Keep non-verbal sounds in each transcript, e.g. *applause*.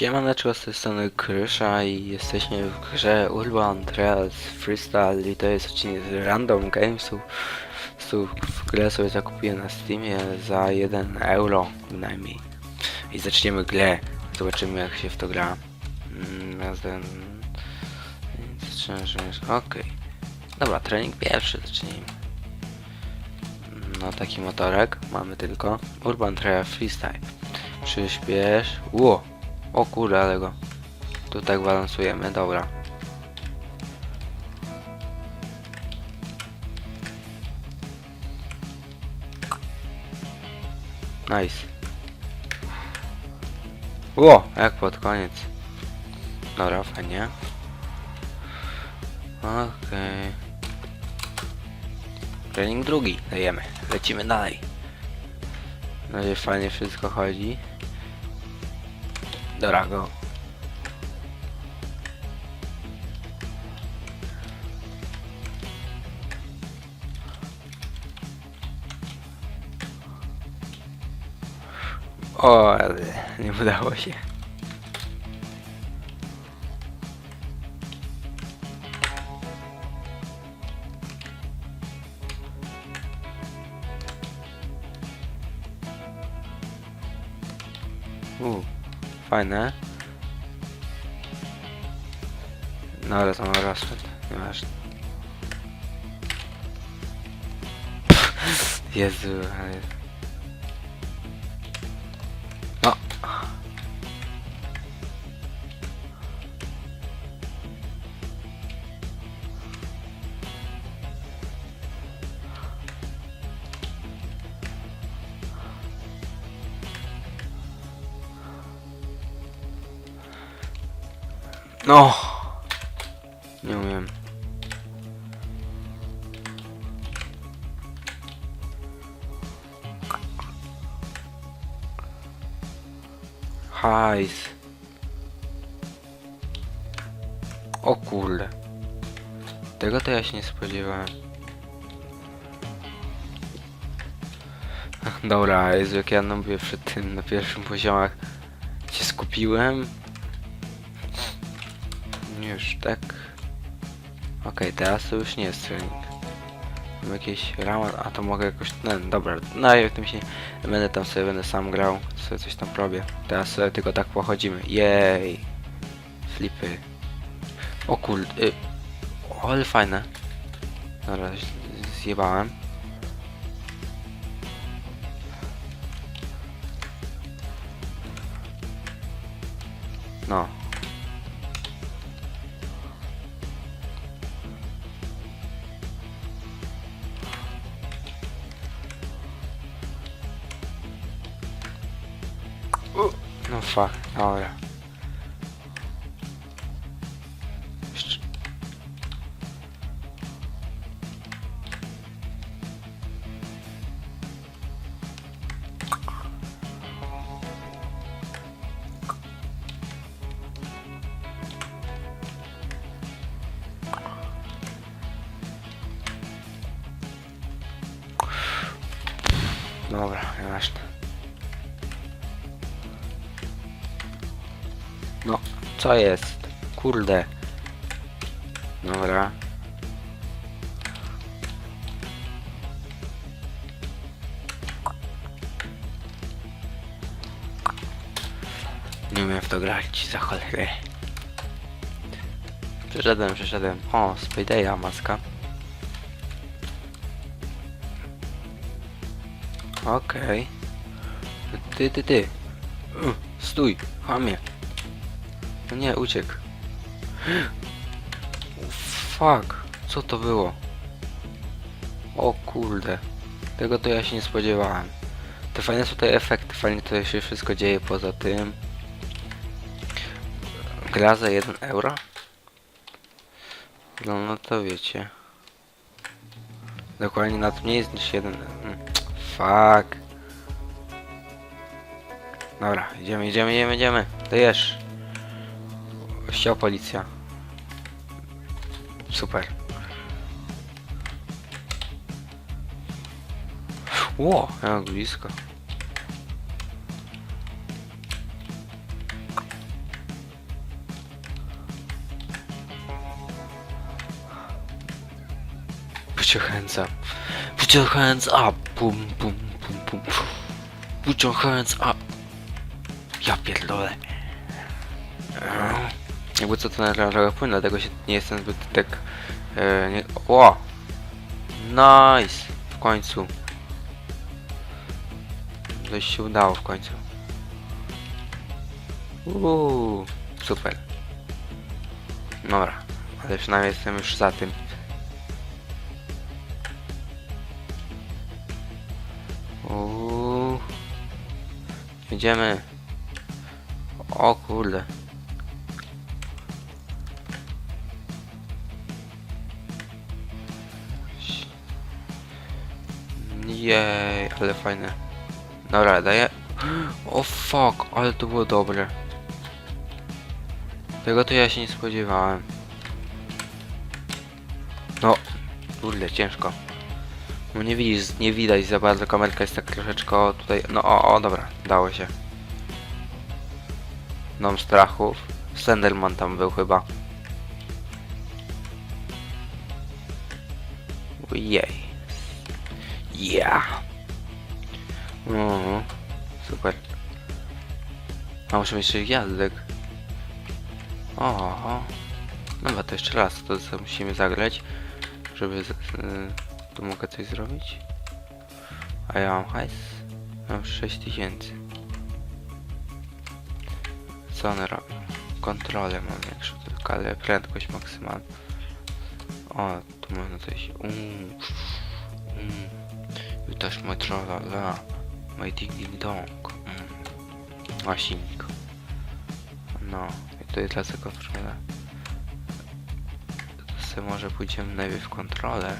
Siemaneczko, z tej strony Krysza i jesteśmy w grze Urban Trails Freestyle i to jest odcinek z Random Gamesów. Tu w grę sobie zakupiłem na Steamie za 1 euro bynajmniej. I zaczniemy grę. Zobaczymy jak się w to gra. Mm, Razem... Okej. Dobra, trening pierwszy zacznijmy. No taki motorek mamy tylko. Urban Trail Freestyle. Przyspiesz. Ło! O kurde, ale go. Tu tak balansujemy, dobra. Nice. Ło! Jak pod koniec. Dobra, fajnie. Okej. Trening drugi. Dajemy. Lecimy dalej. Na razie fajnie wszystko chodzi. Dobra. O, ale nie udało się. U, fajne. No ale to ma rozpęd, nieważne. Jezu, ale... No. Nie umiem. Hajs. O kurde. Tego to ja się nie spodziewałem. Dobra, Jezu, jak ja mówię przed tym na pierwszym poziomach się skupiłem. Już tak. Okej, teraz to już nie jest trening. Mam jakieś rama, a to mogę jakoś. No dobra, no ja w tym się będę tam sobie będę sam grał, sobie coś tam robię. Teraz sobie tylko tak pochodzimy. Jej! Flipy. O kurde. Y o, ale fajne. Dobra, zjebałem. No. No fuck, dobra. Jeszcze- Dobra, nieważne. Co jest? Kurde. Dobra. Nie umiem w to grać, za cholerę. Przeszedłem, przeszedłem. O, Spadeya maska. Okej. Ty, ty, ty. Uh, stój, chamie. No nie, uciekł. Fuck, co to było? O kurde. Tego to ja się nie spodziewałem. Te fajne są te efekty, fajnie to się wszystko dzieje poza tym. Gra za 1 euro? No, no to wiecie. Dokładnie na to nie jest niż 1 mm, Fuck. Dobra, idziemy, idziemy, idziemy, idziemy. Dajesz. Kościoła policja. Super. Ło, jak blisko. Put your hands up. Put your hands up. Bum, bum, bum, bum. Put your hands up. Ja pierdolę. Uh. Jakby co to na trochę płyn, dlatego się nie jestem zbyt tak... E, nie, o! Nice! W końcu. Coś się udało w końcu. Uuu, super. Dobra, ale przynajmniej jestem już za tym. Uuu. Jedziemy. O kurde. Jej, ale fajne. Dobra, daję. *gasps* O fuck, ale to było dobre. Tego to ja się nie spodziewałem. No, kurde, ciężko. No nie widzisz, nie widać za bardzo, kamerka jest tak troszeczkę tutaj, no o, o, dobra, dało się. Mam strachów. Senderman tam był chyba. Jej. Yeah. Mhm. Super. A muszę mieć jeszcze gwiazdek. O. Dobra, to jeszcze raz to co musimy zagrać, żeby z, y, tu mogę coś zrobić. A ja mam hajs. Mam 6000. Co one robią? Kontrolę mam większą tylko, ale prędkość maksymalna. O, tu można coś. Touch my tralala. My ding ding dong. Mm. A silnik. No, i to jest dla tego kontrolę. To sobie może pójdziemy najpierw w kontrolę.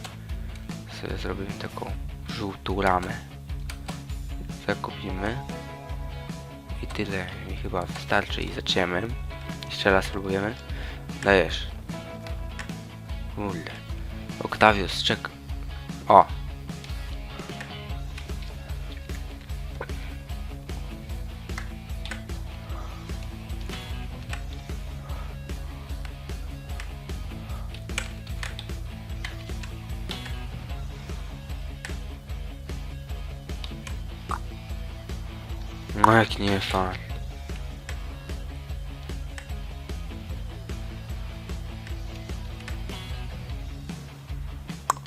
Sobie zrobimy taką żółtą ramę. Zakupimy. I tyle mi chyba wystarczy i zaczniemy. Jeszcze raz spróbujemy. Dajesz. Kurde. Octavius, czek. O! No jak nie fan.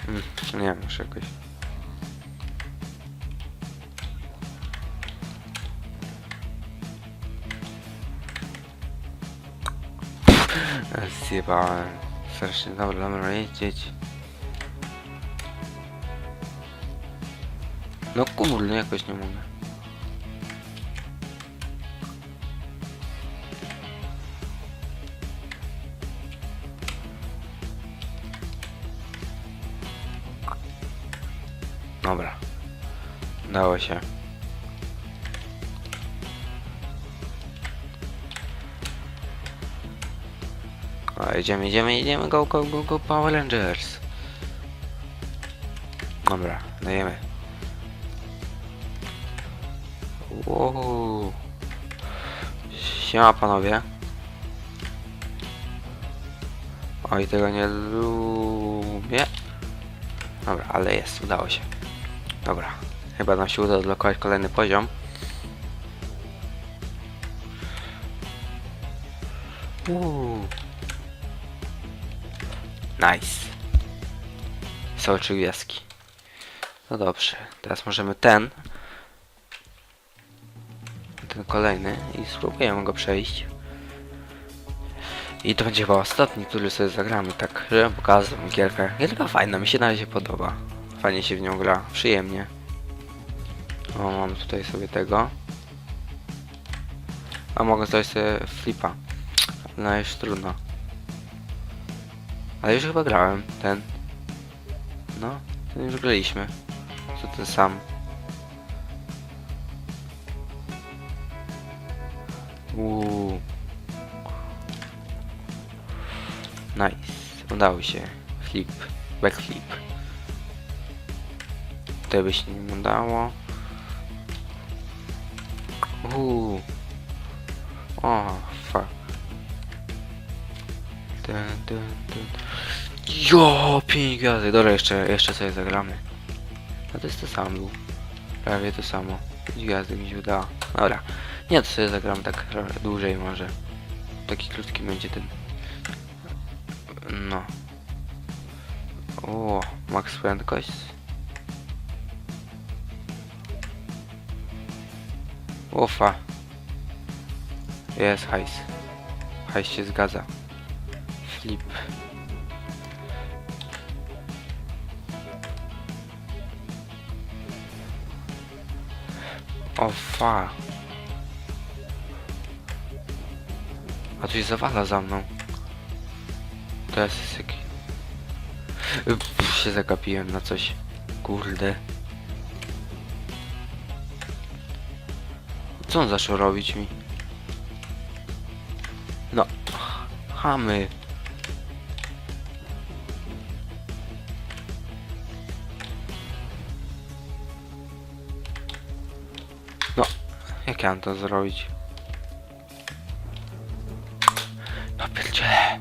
Mm, nie, muszę jakoś... Zjebałem. Strasznie, dobra, dobra, jeździć. No Dało się. O, idziemy, idziemy, idziemy, go, go, go, go, Power Rangers. Dobra, dajemy. Wow. Siema panowie. Oj, tego nie lubię. Dobra, ale jest, udało się. Dobra, chyba nam się uda odblokować kolejny poziom. Uuu. Nice. Są trzy gwiazdki. No dobrze, teraz możemy ten. Ten kolejny i spróbujemy go przejść. I to będzie chyba ostatni, który sobie zagramy, tak, żebym pokazał gierkę. Gierka fajna, mi się na razie podoba. Fajnie się w nią gra, przyjemnie. O, mam tutaj sobie tego. A mogę zrobić sobie flipa. No już trudno. Ale już chyba grałem, ten. No, ten już graliśmy. Co ten sam. Uuu. Nice. Udało się. Flip. Backflip. Tutaj by się nie udało. Uuu. O, fuck. Dun, dun, dun. Jo, 5 gwiazdek. Dobra, jeszcze, jeszcze sobie zagramy. No to jest to samo. Prawie to samo. 5 gwiazdek mi się udało. Dobra. Nie, to sobie zagram tak dłużej może. Taki krótki będzie ten. No. O, max prędkość. Ufa. Jest hajs. Hajs się zgadza. Flip. O fa. A tu się zawala za mną. Teraz jest jaki... Pff, się zagapiłem na coś. Kurde. Co on zaczął robić mi? No. Chamy. No. Jak ja mam to zrobić? No pierdziele.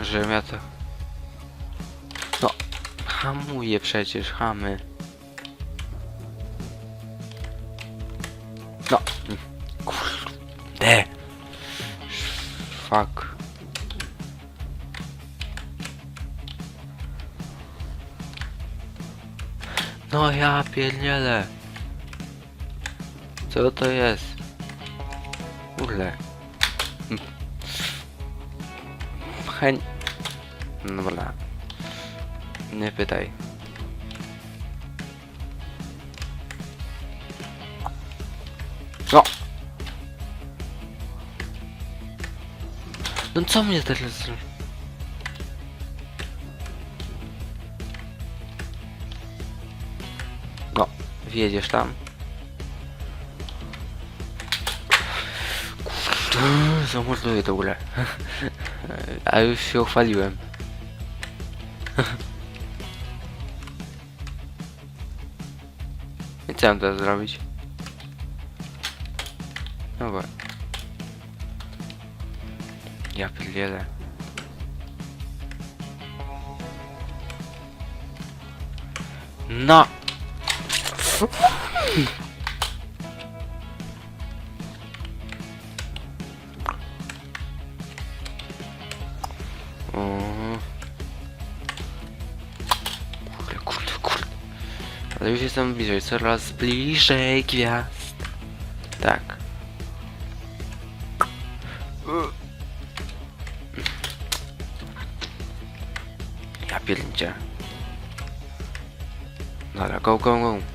Żebym ja to... No. Hamuję przecież, chamy. No ja pierdzielę. Co to jest? Kurde. Chęć... Dobra. Nie pytaj. No! No co mnie teraz zrobi? No, wjedziesz tam. Kurde, zamorduję to grę. A już się uchwaliłem. I co mam teraz O. Kurde, kurde. Ale już jestem bliżej, coraz bliżej gwiazd. Tak. Ja pierniczę. Dobra, go, go, go.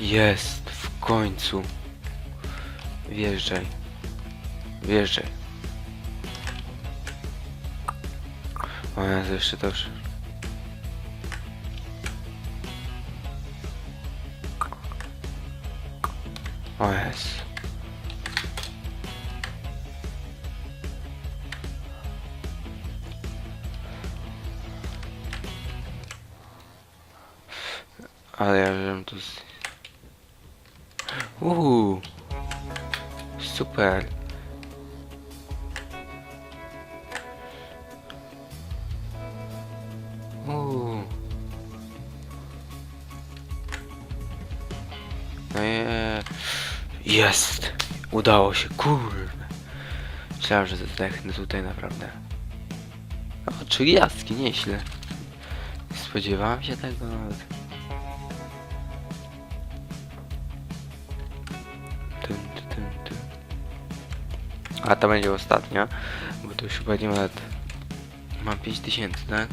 Jest, w końcu. Wjeżdżaj. Wjeżdżaj. O Jezu, jeszcze to już. O jest. Ale ja żebym tu... z- Uuu. Super. Uuu. No je... Jest! Udało się, kurde. Myślałem, że zdechnę tutaj naprawdę. O, trzy gwiazdki, nieźle. Nie spodziewałem się tego nawet. A to będzie ostatnia, bo to już chyba nie ma lat. Mam 5000, tak?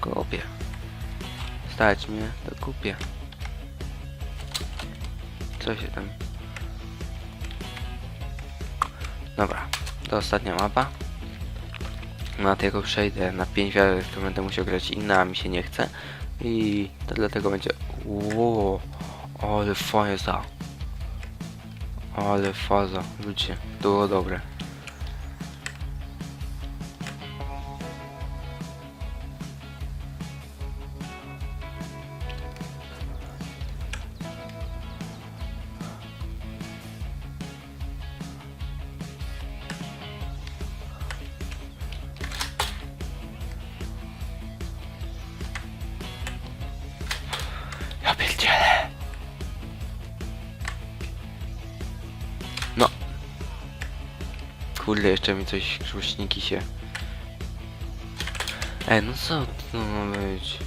Kupię. Stać mnie, to kupię. Co się tam... Dobra, to ostatnia mapa. Na tego przejdę na 5 wiarek, to będę musiał grać inna, a mi się nie chce. I to dlatego będzie... Wow, ale faza. Ale faza, ludzie, było dobre. Kurde, jeszcze mi coś głośniki się. Ej, no co to ma być?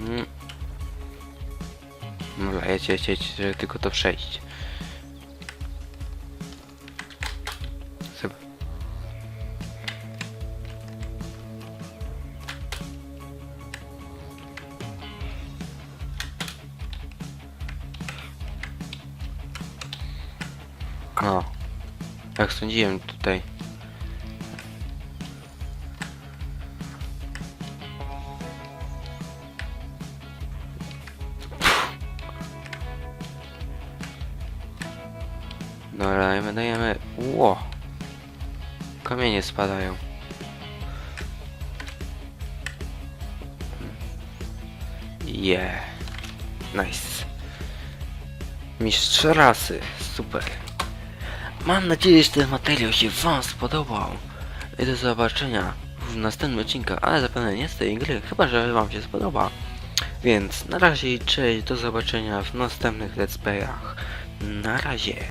Mm. Dobra, jedź, jedź, jedź, tylko to przejść. Sądziłem tutaj. Dobra, dajemy, dajemy. Ło! Kamienie spadają. Yeah. Nice. Mistrz rasy. Super. Mam nadzieję, że ten materiał się wam spodobał. I do zobaczenia w następnym odcinku, ale zapewne nie z tej gry, chyba że wam się spodoba. Więc na razie i cześć, do zobaczenia w następnych let's playach. Na razie.